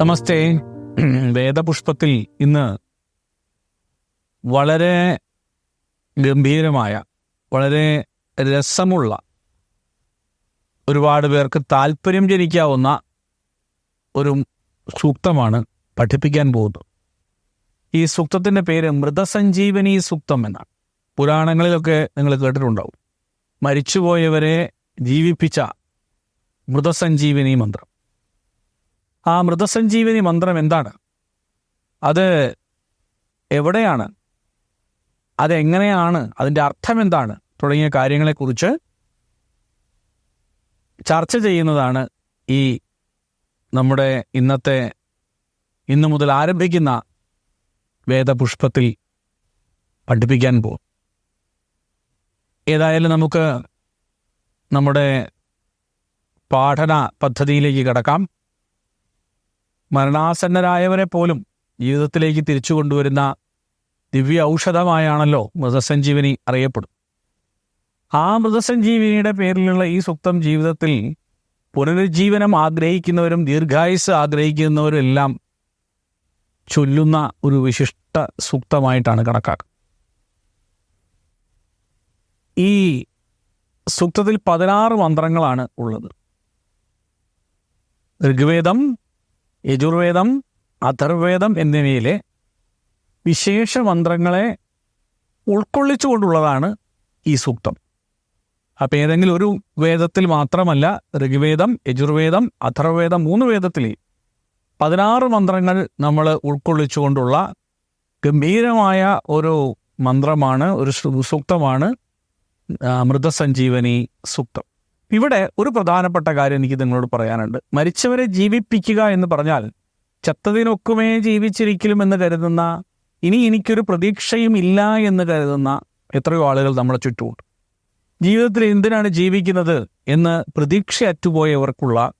നമസ്തേ. വേദപുഷ്പത്തിൽ ഇന്ന് വളരെ ഗംഭീരമായ വളരെ രസമുള്ള ഒരുപാട് പേർക്ക് താല്പര്യം ജനിക്കാവുന്ന ഒരു സൂക്തമാണ് പഠിപ്പിക്കാൻ പോകുന്നത്. ഈ സൂക്തത്തിന്റെ പേര് മൃതസഞ്ജീവനി സൂക്തം എന്നാണ്. പുരാണങ്ങളിലൊക്കെ നിങ്ങൾ കേട്ടിട്ടുണ്ടാവും. മരിച്ചുപോയവരെ ജീവിപ്പിച്ച മൃതസഞ്ജീവനി മന്ത്രം. ആ മൃതസഞ്ജീവനി മന്ത്രം എന്താണ്? അത് എവിടെയാണ്? അതെങ്ങനെയാണ്? അതിന്റെ അർത്ഥം എന്താണ്? തുടങ്ങിയ കാര്യങ്ങളെക്കുറിച്ച് ചർച്ച ചെയ്യുന്നതാണ് ഈ നമ്മുടെ ഇന്നത്തെ ഇന്നു മുതൽ ആരംഭിക്കുന്ന വേദപുഷ്പത്തിൽ പഠിപ്പിക്കാൻ പോകും ഏതായാലും നമുക്ക് നമ്മുടെ പാഠന പദ്ധതിയിലേക്ക് കടക്കാം. മരണാസന്നരായവരെ പോലും ജീവിതത്തിലേക്ക് തിരിച്ചു കൊണ്ടുവരുന്ന ദിവ്യ ഔഷധമായാണല്ലോ മൃതസഞ്ജീവനി അറിയപ്പെടും. ആ മൃതസഞ്ജീവിനിയുടെ പേരിലുള്ള ഈ സുക്തം ജീവിതത്തിൽ പുനരുജ്ജീവനം ആഗ്രഹിക്കുന്നവരും ദീർഘായുസ് ആഗ്രഹിക്കുന്നവരും എല്ലാം ചൊല്ലുന്ന ഒരു വിശിഷ്ട സൂക്തമായിട്ടാണ് കണക്കാക്കുന്നത്. ഈ സൂക്തത്തിൽ പതിനാറ് മന്ത്രങ്ങളാണ് ഉള്ളത്. ഋഗ്വേദം യജുർവേദം അഥർവേദം എന്നിവയിലെ വിശേഷ മന്ത്രങ്ങളെ ഉൾക്കൊള്ളിച്ചുകൊണ്ടുള്ളതാണ് ഈ സൂക്തം. അപ്പം ഏതെങ്കിലും ഒരു വേദത്തിൽ മാത്രമല്ല ഋഗ്വേദം യജുർവേദം അഥർവേദം മൂന്ന് വേദത്തിൽ പതിനാറ് മന്ത്രങ്ങൾ നമ്മൾ ഉൾക്കൊള്ളിച്ചുകൊണ്ടുള്ള ഗംഭീരമായ ഒരു മന്ത്രമാണ് ഒരു സൂക്തമാണ് മൃതസഞ്ജീവനി സൂക്തം. ഇവിടെ ഒരു പ്രധാനപ്പെട്ട കാര്യം എനിക്ക് നിങ്ങളോട് പറയാനുണ്ട്. മരിച്ചവരെ ജീവിപ്പിക്കുക എന്ന് പറഞ്ഞാൽ ചത്തതിനൊക്കുമേ ജീവിച്ചിരിക്കലും എന്ന് കരുതുന്ന ഇനി എനിക്കൊരു പ്രതീക്ഷയും ഇല്ല എന്ന് കരുതുന്ന എത്രയോ ആളുകൾ നമ്മളെ ചുറ്റുമുണ്ട്. ജീവിതത്തിൽ എന്തിനാണ് ജീവിക്കുന്നത് എന്ന് പ്രതീക്ഷ അറ്റുപോയവർക്കുള്ള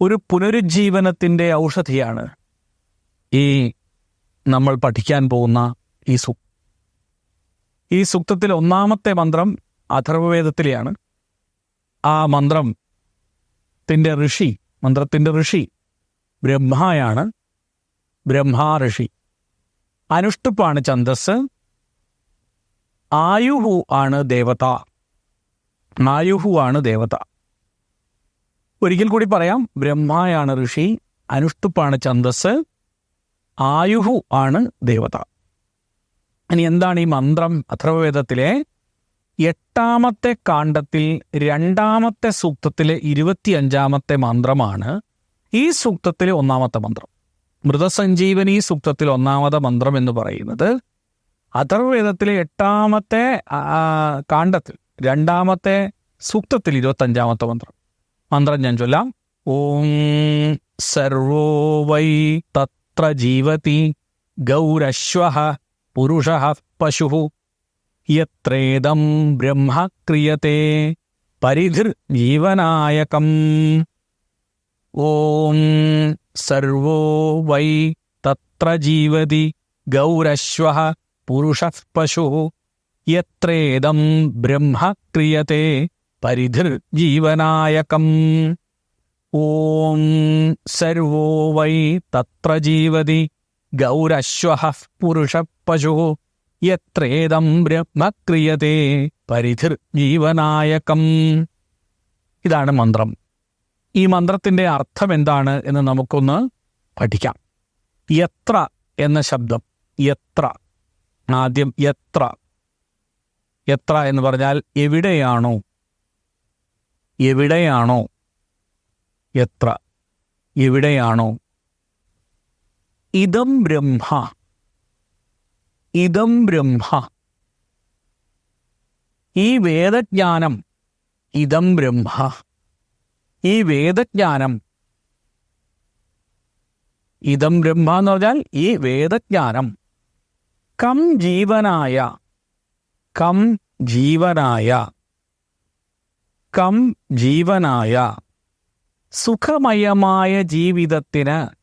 ഒരു പുനരുജ്ജീവനത്തിന്റെ ഔഷധിയാണ് ഈ നമ്മൾ പഠിക്കാൻ പോകുന്ന ഈ സു ഈ സൂക്തത്തിലെ ഒന്നാമത്തെ മന്ത്രം അഥർവവേദത്തിലെയാണ്. ആ മന്ത്രം ത്തിന്റെ ഋഷി മന്ത്രത്തിന്റെ ഋഷി ബ്രഹ്മയാണ് ബ്രഹ്മാ ഋഷി അനുഷ്ടുപ്പാണ് ഛന്ദസ് ആയുഹു ആണ് ദേവത. ആയുഹു ആണ് ദേവത. ഒരിക്കൽ കൂടി പറയാം ബ്രഹ്മയാണ് ഋഷി അനുഷ്ടുപ്പാണ് ഛന്ദസ് ആയുഹു ആണ് ദേവത. ഇനി എന്താണ് ഈ മന്ത്രം അഥർവവേദത്തിലെ എട്ടാമത്തെ കാണ്ഡത്തിൽ രണ്ടാമത്തെ സൂക്തത്തിലെ ഇരുപത്തിയഞ്ചാമത്തെ മന്ത്രമാണ് ഈ സൂക്തത്തിലെ ഒന്നാമത്തെ മന്ത്രം. മൃതസഞ്ജീവനി സൂക്തത്തിൽ ഒന്നാമത്തെ മന്ത്രം എന്ന് പറയുന്നത് അഥർവേദത്തിലെ എട്ടാമത്തെ കാണ്ഡത്തിൽ രണ്ടാമത്തെ സൂക്തത്തിൽ ഇരുപത്തഞ്ചാമത്തെ മന്ത്രം. മന്ത്രം ഞാൻ ചൊല്ലാം. ഓം സർവോ വൈ തത്ര ജീവതി ഗൗരശ്വ പുരുഷ പശു യത്രേദം ബ്രഹ്മ ക്രിയത്തെ പരിധിർ ജീവനായകം ഓം സർവോ വൈ തത്ര ജീവതി ഗൗരശ്വ പുരുഷ പശു. യത്രേദം ബ്രഹ്മ ക്രിയത്തെ പരിധിർ ജീവനായകം ഓം സർവോ വൈ തത്ര ജീവതി ഗൗരശ്വ പുരുഷ പശു. യത്രേദം ബ്രഹ്മക്രിയതേ പരിധിർ ജീവനായകം ഇതാണ് മന്ത്രം. ഈ മന്ത്രത്തിന്റെ അർത്ഥം എന്താണ് എന്ന് നമുക്കൊന്ന് പഠിക്കാം. എത്ര എന്ന ശബ്ദം എത്ര ആദ്യം എത്ര. എത്ര എന്ന് പറഞ്ഞാൽ എവിടെയാണോ എവിടെയാണോ എത്ര എവിടെയാണോ. ഇതം ബ്രഹ്മ ഇതം ബ്രഹ്മ. ഈ വേദജ്ഞാനം ഇതം ബ്രഹ്മ. ഈ വേദജ്ഞാനം ഇതം ബ്രഹ്മ എന്ന് പറഞ്ഞാൽ ഈ വേദജ്ഞാനം. കം ജീവനായ കം ജീവനായ കം ജീവനായ സുഖമയമായ ജീവിതത്തിന്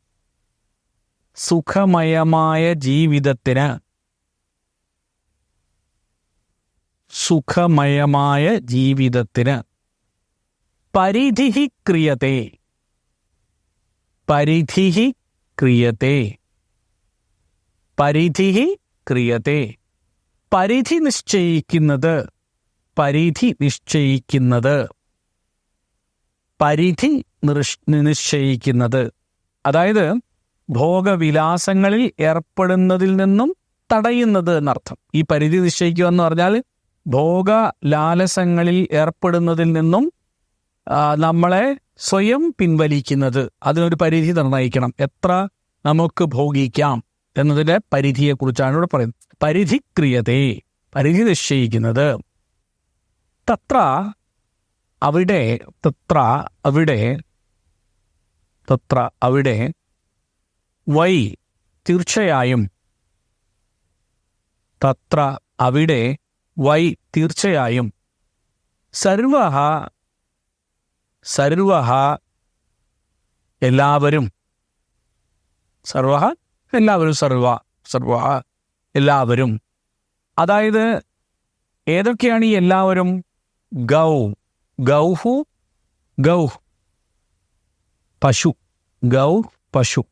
സുഖമയമായ ജീവിതത്തിന് സുഖമയമായ ജീവിതത്തിന് പരിധിഹി ക്രിയത്തെ. പരിധിഹി ക്രിയത്തെ. പരിധിഹി ക്രിയത്തെ. പരിധി നിശ്ചയിക്കുന്നത് പരിധി നിശ്ചയിക്കുന്നത്. പരിധി നിശ്ചയിക്കുന്നത്. അതായത് ഭോഗവിലാസങ്ങളിൽ ഏർപ്പെടുന്നതിൽ നിന്നും തടയുന്നത് എന്നർത്ഥം. ഈ പരിധി നിശ്ചയിക്കുക എന്ന് പറഞ്ഞാൽ ഭോഗ ലാലസങ്ങളിൽ ഏർപ്പെടുന്നതിൽ നിന്നും നമ്മളെ സ്വയം പിൻവലിക്കുന്നത്. അതിനൊരു പരിധി നിർണയിക്കണം എത്ര നമുക്ക് ഭോഗിക്കാം എന്നതിന്റെ പരിധിയെക്കുറിച്ചാണ് ഇവിടെ പറയുന്നത്. പരിധി ക്രിയതേ പരിധി നിശ്ചയിക്കുന്നത്. തത്ര അവിടെ തത്ര അവിടെ തത്ര അവിടെ വൈ തീർച്ചയായും തത്ര അവിടെ വൈ തീർച്ചയായും. സർവഹ സർവഹ എല്ലാവരും. സർവഹ എല്ലാവരും സർവ സർവ എല്ലാവരും. അതായത് ഏതൊക്കെയാണ് ഈ എല്ലാവരും? ഗൗ ഗൗഹു ഗൗ പശു ഗൗ പശു.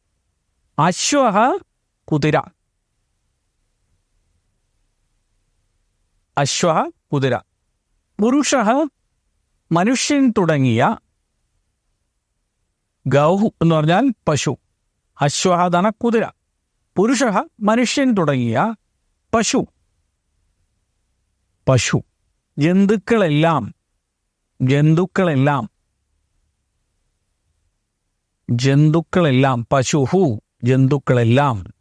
അശ്വഹ കുതിര. അശ്വ കുതിര പുരുഷ മനുഷ്യൻ തുടങ്ങിയ ഗൗഹു എന്ന് പറഞ്ഞാൽ പശു. അശ്വഹദന കുതിര. പുരുഷ മനുഷ്യൻ തുടങ്ങിയ പശു. പശു. ജന്തുക്കളെല്ലാം ജന്തുക്കളെല്ലാം ജന്തുക്കളെല്ലാം പശുഹു ജന്തുക്കളെല്ലാം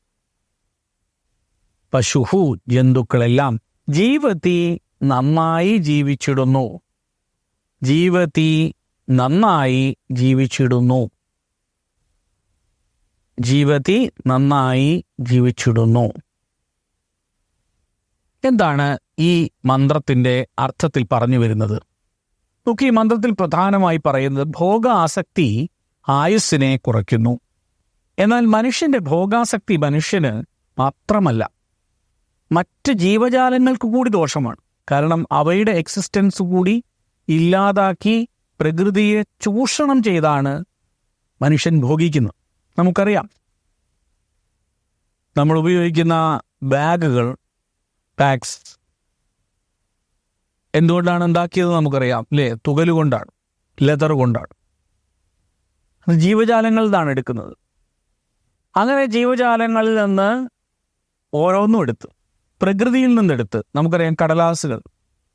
പശുഹു ജന്തുക്കളെല്ലാം ജീവതി നന്നായി ജീവിച്ചിടുന്നു. ജീവതി നന്നായി ജീവിച്ചിടുന്നു. ജീവതി നന്നായി ജീവിച്ചിടുന്നു. എന്താണ് ഈ മന്ത്രത്തിന്റെ അർത്ഥത്തിൽ പറഞ്ഞു വരുന്നത്? നോക്കി ഈ മന്ത്രത്തിൽ പ്രധാനമായി പറയുന്നത് ഭോഗാസക്തി ആയുസ്സിനെ കുറയ്ക്കുന്നു. എന്നാൽ മനുഷ്യന്റെ ഭോഗാസക്തി മനുഷ്യന് മാത്രമല്ല. മറ്റ് ജീവജാലങ്ങൾക്ക് കൂടി ദോഷമാണ്. കാരണം അവയുടെ എക്സിസ്റ്റൻസ് കൂടി ഇല്ലാതാക്കി പ്രകൃതിയെ ചൂഷണം ചെയ്താണ് മനുഷ്യൻ ഭോഗിക്കുന്നത്. നമുക്കറിയാം. നമ്മൾ ഉപയോഗിക്കുന്ന ബാഗുകൾ ബാഗ്സ് എന്തുകൊണ്ടാണ് ഉണ്ടാക്കിയത് നമുക്കറിയാം. അല്ലേ തുകലുകൊണ്ടാണ് ലെതർ കൊണ്ടാണ്. അത് ജീവജാലങ്ങളിൽ നിന്നാണ് എടുക്കുന്നത്. അങ്ങനെ ജീവജാലങ്ങളിൽ നിന്ന് ഓരോന്നും എടുത്ത്. പ്രകൃതിയിൽ നിന്നെടുത്ത് നമുക്കറിയാം കടലാസുകൾ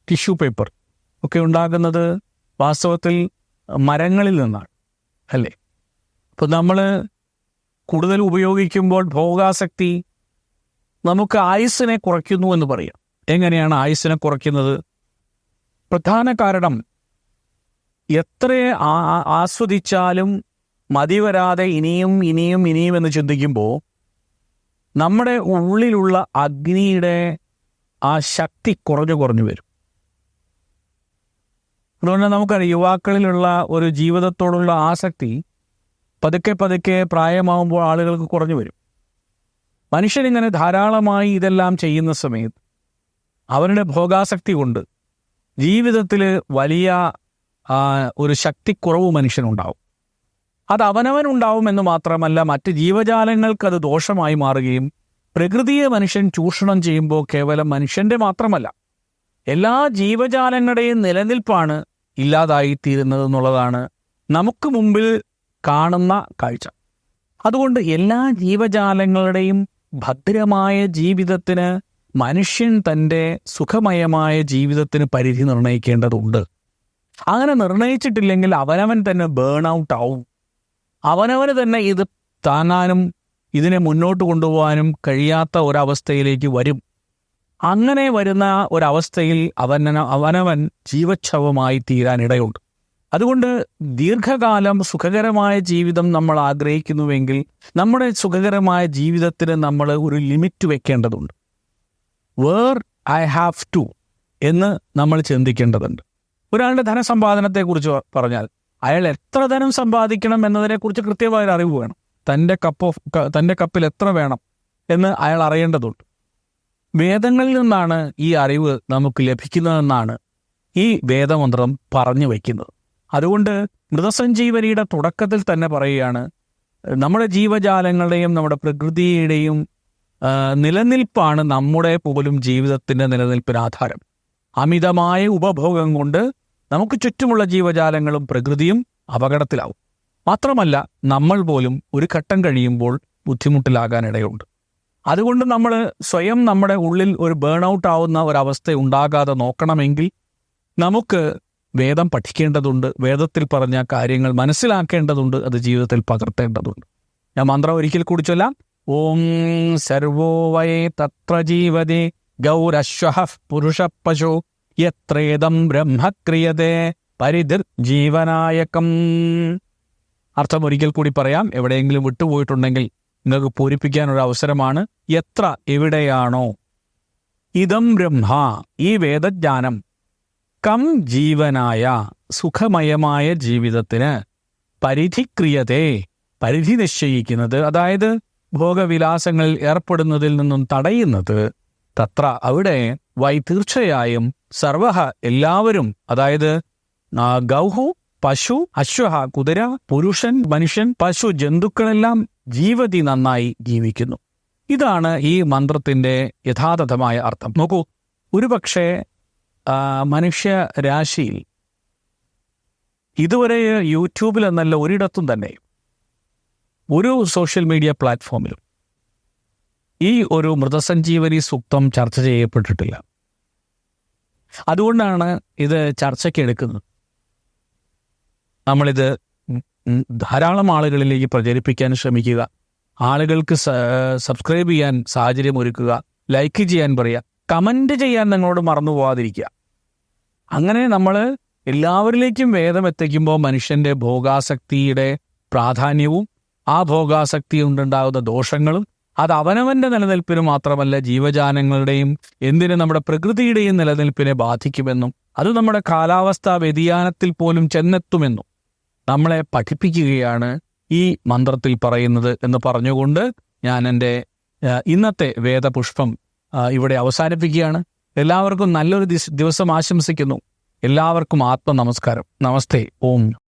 ടിഷ്യൂ പേപ്പർ ഒക്കെ ഉണ്ടാകുന്നത് വാസ്തവത്തിൽ മരങ്ങളിൽ നിന്നാണ് അല്ലേ? അപ്പോൾ നമ്മൾ കൂടുതൽ ഉപയോഗിക്കുമ്പോൾ ഭോഗാസക്തി നമുക്ക് ആയുസ്സിനെ കുറയ്ക്കുന്നു എന്ന് പറയാം. എങ്ങനെയാണ് ആയുസ്സിനെ കുറയ്ക്കുന്നത്? പ്രധാന കാരണം എത്ര ആസ്വദിച്ചാലും മതി വരാതെ ഇനിയും ഇനിയും ഇനിയും എന്ന് ചിന്തിക്കുമ്പോൾ നമ്മുടെ ഉള്ളിലുള്ള അഗ്നിയുടെ ആ ശക്തി കുറഞ്ഞു കുറഞ്ഞു വരും. അതുകൊണ്ട് നമുക്കറിയാം യുവാക്കളിലുള്ള ഒരു ജീവിതത്തോടുള്ള ആസക്തി പതുക്കെ പതുക്കെ പ്രായമാവുമ്പോൾ ആളുകൾക്ക് കുറഞ്ഞു വരും. മനുഷ്യനിങ്ങനെ ധാരാളമായി ഇതെല്ലാം ചെയ്യുന്ന സമയത്ത് അവരുടെ ഭോഗാസക്തി കൊണ്ട് ജീവിതത്തിൽ വലിയ ഒരു ശക്തിക്കുറവ് മനുഷ്യനുണ്ടാവും. അത് അവനവൻ എന്ന് മാത്രമല്ല മറ്റ് ജീവജാലങ്ങൾക്ക് അത് ദോഷമായി മാറുകയും പ്രകൃതിയെ മനുഷ്യൻ ചൂഷണം ചെയ്യുമ്പോൾ കേവലം മനുഷ്യന്റെ മാത്രമല്ല എല്ലാ ജീവജാലങ്ങളുടെയും നിലനിൽപ്പാണ് ഇല്ലാതായിത്തീരുന്നത് എന്നുള്ളതാണ് നമുക്ക് മുമ്പിൽ കാണുന്ന കാഴ്ച. അതുകൊണ്ട് എല്ലാ ജീവജാലങ്ങളുടെയും ഭദ്രമായ ജീവിതത്തിന് മനുഷ്യൻ തന്റെ സുഖമയമായ ജീവിതത്തിന് പരിധി നിർണയിക്കേണ്ടതുണ്ട് അങ്ങനെ നിർണയിച്ചിട്ടില്ലെങ്കിൽ അവനവൻ തന്നെ ബേൺ ഔട്ട് ആവും. അവനവന് തന്നെ ഇത് താങ്ങാനും ഇതിനെ മുന്നോട്ട് കൊണ്ടുപോകാനും കഴിയാത്ത ഒരവസ്ഥയിലേക്ക് വരും. അങ്ങനെ വരുന്ന ഒരവസ്ഥയിൽ അവന അവനവൻ ജീവച്ഛവമായി തീരാനിടയുണ്ട്. അതുകൊണ്ട് ദീർഘകാലം സുഖകരമായ ജീവിതം നമ്മൾ ആഗ്രഹിക്കുന്നുവെങ്കിൽ നമ്മുടെ സുഖകരമായ ജീവിതത്തിന് നമ്മൾ ഒരു ലിമിറ്റ് വെക്കേണ്ടതുണ്ട്. വേർ ഐ ഹാവ് ടു എന്ന് നമ്മൾ ചിന്തിക്കേണ്ടതുണ്ട്. ഒരാളുടെ ധനസമ്പാദനത്തെക്കുറിച്ച് പറഞ്ഞാൽ അയാൾ എത്ര ധനം സമ്പാദിക്കണം എന്നതിനെക്കുറിച്ച് കൃത്യമായ അറിവ് വേണം. തന്റെ കപ്പ് ഓഫ് തന്റെ കപ്പിൽ എത്ര വേണം എന്ന് അയാൾ അറിയേണ്ടതുണ്ട്. വേദങ്ങളിൽ നിന്നാണ് ഈ അറിവ് നമുക്ക് ലഭിക്കുന്നതെന്നാണ് ഈ വേദമന്ത്രം പറഞ്ഞു വയ്ക്കുന്നത് അതുകൊണ്ട് മൃതസഞ്ജീവനിയുടെ തുടക്കത്തിൽ തന്നെ പറയുകയാണ് നമ്മുടെ ജീവജാലങ്ങളുടെയും നമ്മുടെ പ്രകൃതിയുടെയും നിലനിൽപ്പാണ് നമ്മുടെ പോലും ജീവിതത്തിന്റെ നിലനിൽപ്പിന് ആധാരം. അമിതമായ ഉപഭോഗം കൊണ്ട് നമുക്ക് ചുറ്റുമുള്ള ജീവജാലങ്ങളും പ്രകൃതിയും അപകടത്തിലാവും. മാത്രമല്ല നമ്മൾ പോലും ഒരു ഘട്ടം കഴിയുമ്പോൾ ബുദ്ധിമുട്ടിലാകാനിടയുണ്ട്. അതുകൊണ്ട് നമ്മൾ സ്വയം നമ്മുടെ ഉള്ളിൽ ഒരു ബേൺ ഔട്ട് ആവുന്ന ഒരവസ്ഥ ഉണ്ടാകാതെ നോക്കണമെങ്കിൽ നമുക്ക് വേദം പഠിക്കേണ്ടതുണ്ട് വേദത്തിൽ പറഞ്ഞ കാര്യങ്ങൾ മനസ്സിലാക്കേണ്ടതുണ്ട് അത് ജീവിതത്തിൽ പകർത്തേണ്ടതുണ്ട്. ഞാൻ മന്ത്രം ഒരിക്കൽ കൂടി ചൊല്ലാം. ഓം സർവോ വൈ തത്ര ജീവതേ ഗൗരശ്വഹ പുരുഷ പശു യത്രേദം ബ്രഹ്മക്രിയതേ പരിധിർ ജീവനായകം അർത്ഥം ഒരിക്കൽ കൂടി പറയാം എവിടെയെങ്കിലും വിട്ടുപോയിട്ടുണ്ടെങ്കിൽ നിങ്ങൾക്ക് പൂരിപ്പിക്കാൻ ഒരു അവസരമാണ് എത്ര എവിടെയാണോ. ഇതം ബ്രഹ്മ ഈ വേദജ്ഞാനം. കം ജീവനായ സുഖമയമായ ജീവിതത്തിന് പരിധിക്രിയതേ പരിധി നിശ്ചയിക്കുന്നത് അതായത് ഭോഗവിലാസങ്ങളിൽ ഏർപ്പെടുന്നതിൽ നിന്നും തടയുന്നത്. തത്ര അവിടെ വൈ തീർച്ചയായും സർവഹ എല്ലാവരും അതായത് ഗൗഹു പശു അശ്വഹ കുതിര പുരുഷൻ മനുഷ്യൻ പശു ജന്തുക്കളെല്ലാം ജീവതി നന്നായി ജീവിക്കുന്നു. ഇതാണ് ഈ മന്ത്രത്തിന്റെ യഥാതഥമായ അർത്ഥം. നോക്കൂ ഒരുപക്ഷെ മനുഷ്യ രാശിയിൽ ഇതുവരെ യൂട്യൂബിൽ എന്നല്ല ഒരിടത്തും തന്നെ ഒരു സോഷ്യൽ മീഡിയ പ്ലാറ്റ്ഫോമിലും ഈ ഒരു മൃതസഞ്ജീവനി സൂക്തം ചർച്ച ചെയ്യപ്പെട്ടിട്ടില്ല. അതുകൊണ്ടാണ് ഇത് ചർച്ചയ്ക്ക് എടുക്കുന്നത്. നമ്മളിത് ധാരാളം ആളുകളിലേക്ക് പ്രചരിപ്പിക്കാൻ ശ്രമിക്കുക. ആളുകൾക്ക് സബ്സ്ക്രൈബ് ചെയ്യാൻ സാഹചര്യം ഒരുക്കുക ലൈക്ക് ചെയ്യാൻ പറയുക കമന്റ് ചെയ്യാൻ നിങ്ങളോട് മറന്നു പോവാതിരിക്കുക. അങ്ങനെ നമ്മൾ എല്ലാവരിലേക്കും വേദം എത്തിക്കുമ്പോൾ മനുഷ്യന്റെ ഭോഗാസക്തിയുടെ പ്രാധാന്യവും ആ ഭോഗാസക്തി കൊണ്ടുണ്ടാകുന്ന ദോഷങ്ങളും അത് അവനവന്റെ നിലനിൽപ്പിന് മാത്രമല്ല ജീവജാലങ്ങളുടെയും എന്തിന് നമ്മുടെ പ്രകൃതിയുടെയും നിലനിൽപ്പിനെ ബാധിക്കുമെന്നും അത് നമ്മുടെ കാലാവസ്ഥാ വ്യതിയാനത്തിൽ പോലും ചെന്നെത്തുമെന്നും നമ്മളെ പഠിപ്പിക്കുകയാണ് ഈ മന്ത്രത്തിൽ പറയുന്നത് എന്ന് പറഞ്ഞുകൊണ്ട് ഞാൻ എന്റെ ഇന്നത്തെ വേദപുഷ്പം ഇവിടെ അവസാനിപ്പിക്കുകയാണ്. എല്ലാവർക്കും നല്ലൊരു ദിവസം ആശംസിക്കുന്നു. എല്ലാവർക്കും ആത്മ നമസ്കാരം നമസ്തേ. ഓം.